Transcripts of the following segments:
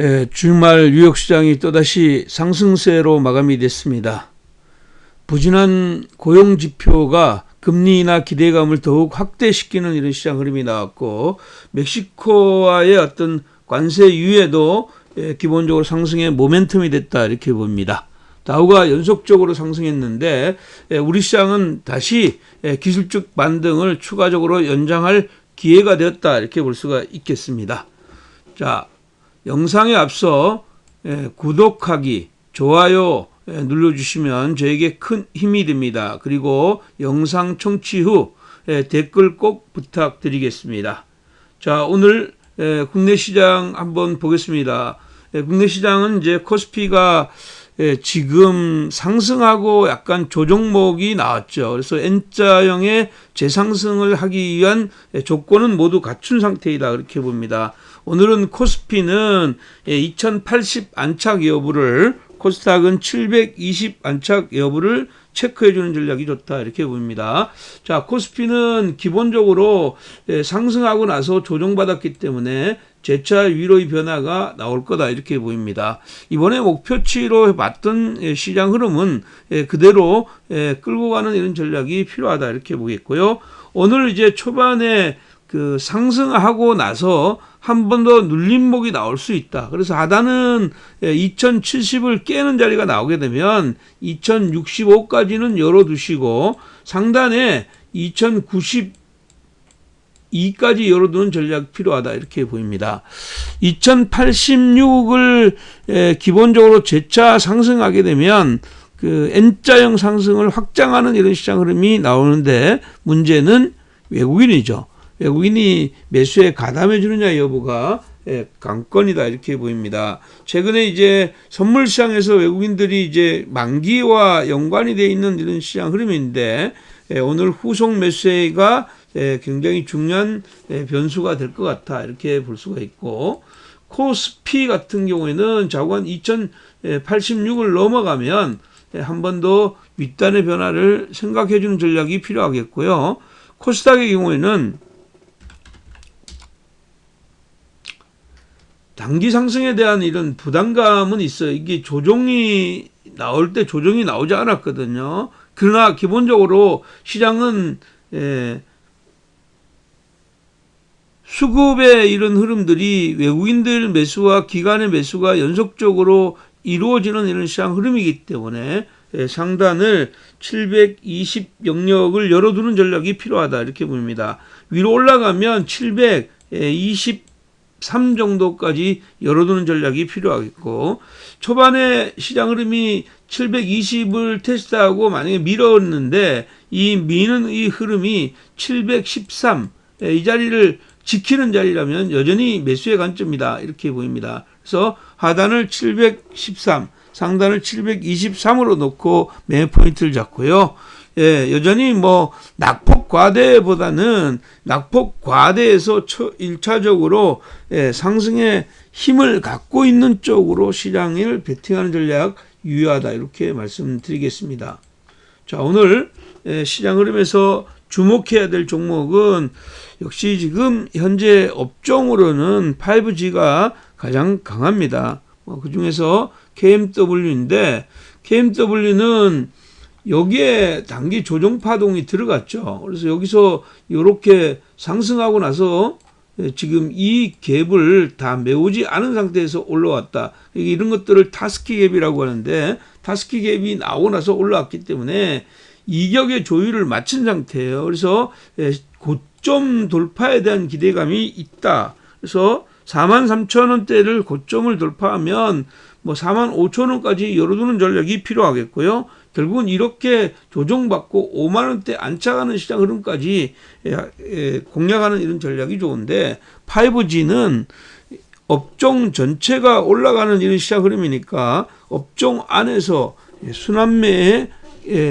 예, 주말 뉴욕 시장이 또다시 상승세로 마감이 됐습니다. 부진한 고용 지표가 금리나 기대감을 더욱 확대시키는 이런 시장 흐름이 나왔고 멕시코와의 어떤 관세 유예도 예, 기본적으로 상승의 모멘텀이 됐다 이렇게 봅니다. 다우가 연속적으로 상승했는데 예, 우리 시장은 다시 예, 기술적 반등을 추가적으로 연장할 기회가 되었다 이렇게 볼 수가 있겠습니다. 자, 영상에 앞서 예, 구독하기, 좋아요 예, 눌러주시면 저에게 큰 힘이 됩니다. 그리고 영상 청취 후 예, 댓글 꼭 부탁드리겠습니다. 자, 오늘 예, 국내 시장 한번 보겠습니다. 예, 국내 시장은 이제 코스피가 예, 지금 상승하고 약간 조정목이 나왔죠. 그래서 N자형의 재상승을 하기 위한 예, 조건은 모두 갖춘 상태이다. 그렇게 봅니다. 오늘은 코스피는 예, 2080 안착 여부를 코스닥은 720 안착 여부를 체크해 주는 전략이 좋다 이렇게 봅니다. 자, 코스피는 기본적으로 예, 상승하고 나서 조정받았기 때문에 재차 위로의 변화가 나올 거다 이렇게 보입니다. 이번에 목표치로 봤던 예, 시장 흐름은 예, 그대로 예, 끌고 가는 이런 전략이 필요하다 이렇게 보겠고요. 오늘 이제 초반에 그 상승하고 나서 한 번 더 눌림목이 나올 수 있다. 그래서 하단은 2070을 깨는 자리가 나오게 되면 2065까지는 열어두시고 상단에 2090 2까지 열어두는 전략이 필요하다 이렇게 보입니다. 2086을 기본적으로 재차 상승하게 되면 그 N자형 상승을 확장하는 이런 시장 흐름이 나오는데 문제는 외국인이죠. 외국인이 매수에 가담해 주느냐 여부가 관건이다 이렇게 보입니다. 최근에 이제 선물 시장에서 외국인들이 이제 만기와 연관이 되어 있는 이런 시장 흐름인데 오늘 후속 매수가 굉장히 중요한 변수가 될 것 같아 이렇게 볼 수가 있고 코스피 같은 경우에는 자관 2086을 넘어가면 한 번 더 윗단의 변화를 생각해 주는 전략이 필요하겠고요. 코스닥의 경우에는 단기 상승에 대한 이런 부담감은 있어요. 이게 조정이 나올 때 조정이 나오지 않았거든요. 그러나 기본적으로 시장은 예, 수급의 이런 흐름들이 외국인들 매수와 기관의 매수가 연속적으로 이루어지는 이런 시장 흐름이기 때문에 예, 상단을 720 영역을 열어두는 전략이 필요하다 이렇게 봅니다. 위로 올라가면 720 3 정도까지 열어두는 전략이 필요하겠고 초반에 시장 흐름이 720을 테스트하고 만약에 밀었는데 이 미는 이 흐름이 713 이 자리를 지키는 자리라면 여전히 매수의 관점이다 이렇게 보입니다. 그래서 하단을 713 상단을 723으로 놓고 매 포인트를 잡고요. 예, 여전히 뭐 낙폭 과대보다는 낙폭 과대에서 1차적으로 예, 상승의 힘을 갖고 있는 쪽으로 시장을 베팅하는 전략 유효하다 이렇게 말씀드리겠습니다. 자 오늘 예, 시장 흐름에서 주목해야 될 종목은 역시 지금 현재 업종으로는 5G가 가장 강합니다. 뭐그 중에서 KMW인데 KMW는 여기에 단기 조정 파동이 들어갔죠. 그래서 여기서 이렇게 상승하고 나서 지금 이 갭을 다 메우지 않은 상태에서 올라왔다. 이런 것들을 타스키 갭이라고 하는데 타스키 갭이 나오고 나서 올라왔기 때문에 이격의 조율을 마친 상태예요. 그래서 고점 돌파에 대한 기대감이 있다. 그래서 4만 3천 원대를 고점을 돌파하면 뭐 4만 5천 원까지 열어두는 전략이 필요하겠고요. 결국은 이렇게 조정받고 5만 원대 안착하는 시장 흐름까지 공략하는 이런 전략이 좋은데 5G는 업종 전체가 올라가는 이런 시장 흐름이니까 업종 안에서 순환매의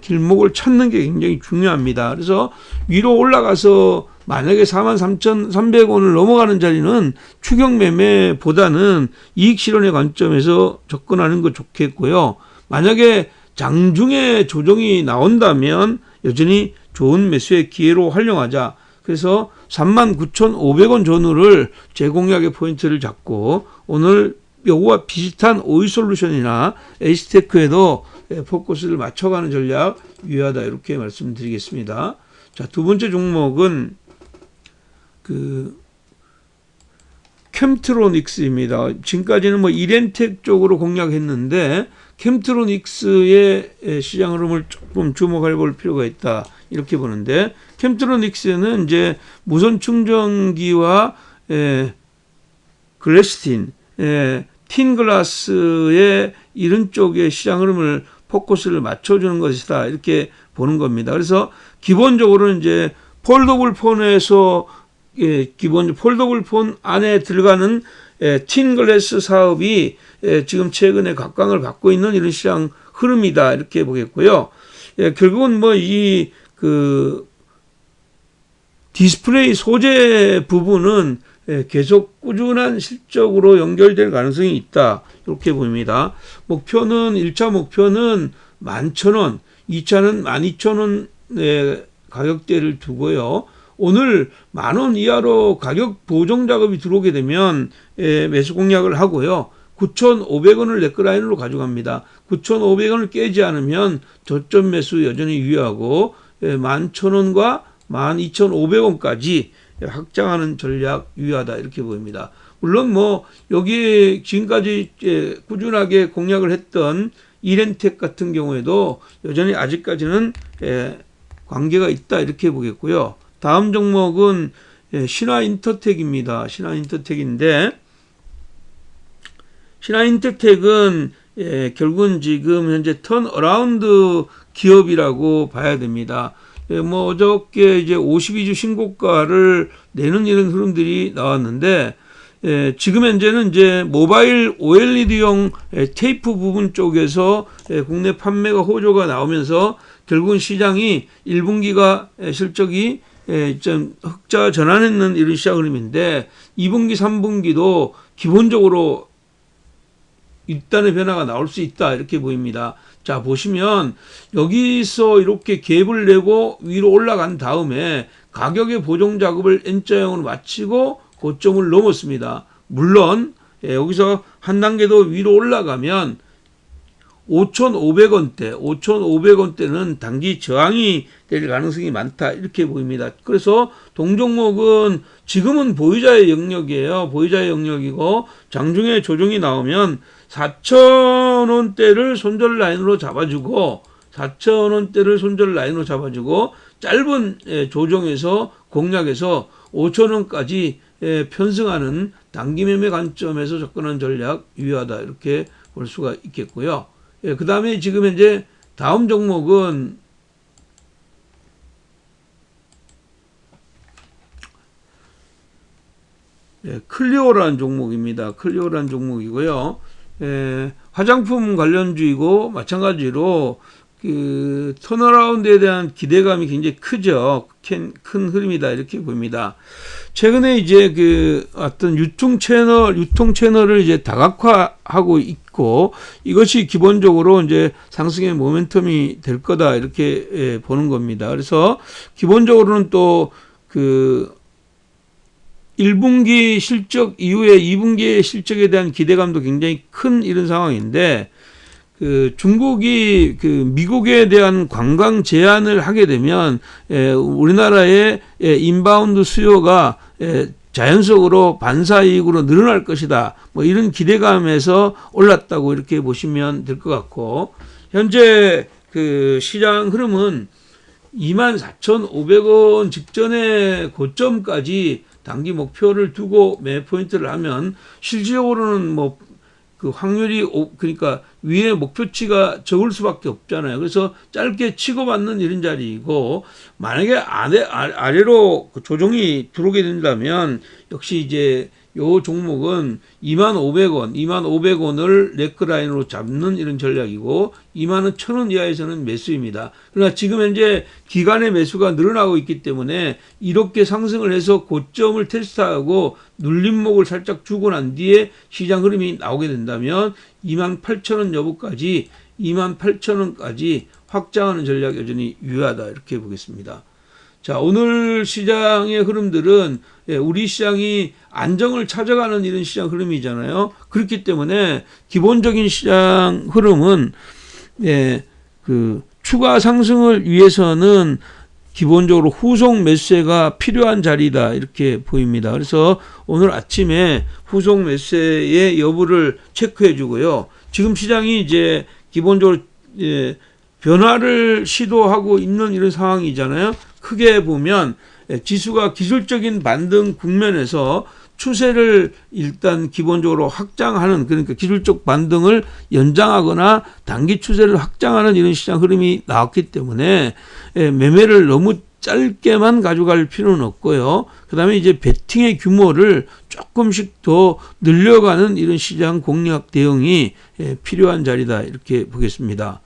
길목을 찾는 게 굉장히 중요합니다. 그래서 위로 올라가서 만약에 43,300원을 넘어가는 자리는 추격 매매보다는 이익 실현의 관점에서 접근하는 거 좋겠고요. 만약에 장중에 조정이 나온다면 여전히 좋은 매수의 기회로 활용하자. 그래서 39,500원 전후를 제공약의 포인트를 잡고 오늘 요거와 비슷한 오이솔루션이나 에이스테크에도 예, 포커스를 맞춰가는 전략 유효하다 이렇게 말씀드리겠습니다. 자, 두 번째 종목은 그 캠트로닉스입니다. 지금까지는 뭐 이렌텍 쪽으로 공략했는데 캠트로닉스의 예, 시장 흐름을 조금 주목해 볼 필요가 있다. 이렇게 보는데 캠트로닉스는 이제 무선 충전기와 에, 글래스틴, 에, 틴글라스의 이런 쪽의 시장 흐름을 포커스를 맞춰주는 것이다 이렇게 보는 겁니다. 그래서 기본적으로는 이제 폴더블 폰에서 예, 기본 폴더블 폰 안에 들어가는 예, 틴글래스 사업이 예, 지금 최근에 각광을 받고 있는 이런 시장 흐름이다 이렇게 보겠고요. 예, 결국은 뭐 이 그 디스플레이 소재 부분은 예, 계속 꾸준한 실적으로 연결될 가능성이 있다. 이렇게 보입니다. 목표는 1차 목표는 11,000원, 2차는 12,000원의 가격대를 두고요. 오늘 만 원 이하로 가격 보정 작업이 들어오게 되면 예, 매수 공략을 하고요. 9,500원을 레크라인으로 가져갑니다. 9,500원을 깨지 않으면 저점 매수 여전히 유효하고 예, 11,000원과 12,500원까지 확장하는 전략 유효하다 이렇게 보입니다. 물론 뭐 여기 지금까지 예, 꾸준하게 공략을 했던 이렌텍 같은 경우에도 여전히 아직까지는 예, 관계가 있다 이렇게 보겠고요. 다음 종목은 예, 신화인터텍입니다. 신화인터텍인데 신화인터텍은 예, 결국은 지금 현재 턴어라운드 기업이라고 봐야 됩니다. 예, 뭐 어저께 이제 52주 신고가를 내는 이런 흐름들이 나왔는데 예, 지금 현재는 이제 모바일 OLED용 예, 테이프 부분 쪽에서 예, 국내 판매가 호조가 나오면서 결국은 시장이 1분기가 예, 실적이 예, 좀 흑자 전환했는 이런 시장 흐름인데 2분기, 3분기도 기본적으로 일단의 변화가 나올 수 있다 이렇게 보입니다. 자 보시면 여기서 이렇게 갭을 내고 위로 올라간 다음에 가격의 보정 작업을 N자형으로 마치고 고점을 넘었습니다. 물론 예, 여기서 한 단계 더 위로 올라가면 5,500원대, 5,500원대는 단기 저항이 될 가능성이 많다 이렇게 보입니다. 그래서 동종목은 지금은 보유자의 영역이에요. 보유자의 영역이고 장중에 조정이 나오면 4,000원대를 손절 라인으로 잡아주고 4,000원대를 손절 라인으로 잡아주고 짧은 예, 조정에서 공략해서 5,000원까지 예, 편승하는 단기 매매 관점에서 접근하는 전략 유효하다 이렇게 볼 수가 있겠고요. 예, 그 다음에 지금 현재 다음 종목은 예, 클리오라는 종목입니다. 클리오라는 종목이고요. 예, 화장품 관련주이고 마찬가지로 그 턴어라운드에 대한 기대감이 굉장히 크죠. 큰, 큰 흐름이다 이렇게 보입니다. 최근에 이제 그 어떤 유통 채널, 유통 채널을 이제 다각화하고 있고 이것이 기본적으로 이제 상승의 모멘텀이 될 거다 이렇게 예, 보는 겁니다. 그래서 기본적으로는 또그 1분기 실적 이후에 2분기의 실적에 대한 기대감도 굉장히 큰 이런 상황인데 그 중국이 그 미국에 대한 관광 제한을 하게 되면 에, 우리나라의 에, 인바운드 수요가 에, 자연적으로 반사이익으로 늘어날 것이다. 뭐 이런 기대감에서 올랐다고 이렇게 보시면 될 것 같고 현재 그 시장 흐름은 24,500원 직전의 고점까지 단기 목표를 두고 매 포인트를 하면 실질적으로는 뭐 그 확률이 오, 그러니까 위에 목표치가 적을 수밖에 없잖아요. 그래서 짧게 치고받는 이런 자리이고 만약에 아래 아래로 그 조정이 들어오게 된다면 역시 이제 요 종목은 2만500원, 2만 500원을 레크라인으로 잡는 이런 전략이고 2만 1천원 이하에서는 매수입니다. 그러나 지금 현재 기간의 매수가 늘어나고 있기 때문에 이렇게 상승을 해서 고점을 테스트하고 눌림목을 살짝 주고 난 뒤에 시장 흐름이 나오게 된다면 2만 8천원 여부까지 2만 8천원까지 확장하는 전략 여전히 유효하다 이렇게 보겠습니다. 자, 오늘 시장의 흐름들은 예, 우리 시장이 안정을 찾아가는 이런 시장 흐름이잖아요. 그렇기 때문에 기본적인 시장 흐름은 예, 그 추가 상승을 위해서는 기본적으로 후속 매수세가 필요한 자리다 이렇게 보입니다. 그래서 오늘 아침에 후속 매수세의 여부를 체크해 주고요. 지금 시장이 이제 기본적으로 예, 변화를 시도하고 있는 이런 상황이잖아요. 크게 보면 예, 지수가 기술적인 반등 국면에서 추세를 일단 기본적으로 확장하는 그러니까 기술적 반등을 연장하거나 단기 추세를 확장하는 이런 시장 흐름이 나왔기 때문에 예, 매매를 너무 짧게만 가져갈 필요는 없고요. 그다음에 이제 베팅의 규모를 조금씩 더 늘려가는 이런 시장 공략 대응이 예, 필요한 자리다 이렇게 보겠습니다.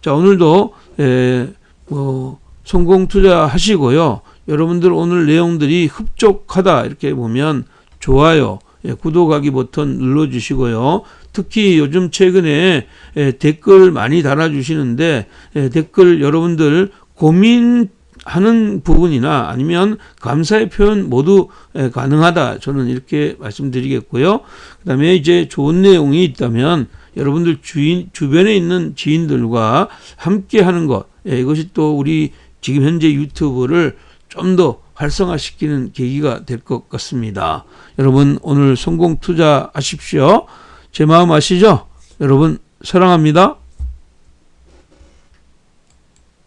자 오늘도 에, 뭐 성공 투자하시고요. 여러분들 오늘 내용들이 흡족하다 이렇게 보면 좋아요, 예, 구독하기 버튼 눌러주시고요. 특히 요즘 최근에 예, 댓글 많이 달아주시는데 예, 댓글 여러분들 고민 하는 부분이나 아니면 감사의 표현 모두 예, 가능하다 저는 이렇게 말씀드리겠고요. 그 다음에 이제 좋은 내용이 있다면 여러분들 주인 주변에 있는 지인들과 함께 하는 것 예, 이것이 또 우리 지금 현재 유튜브를 좀 더 활성화시키는 계기가 될 것 같습니다. 여러분 오늘 성공 투자하십시오. 제 마음 아시죠? 여러분 사랑합니다.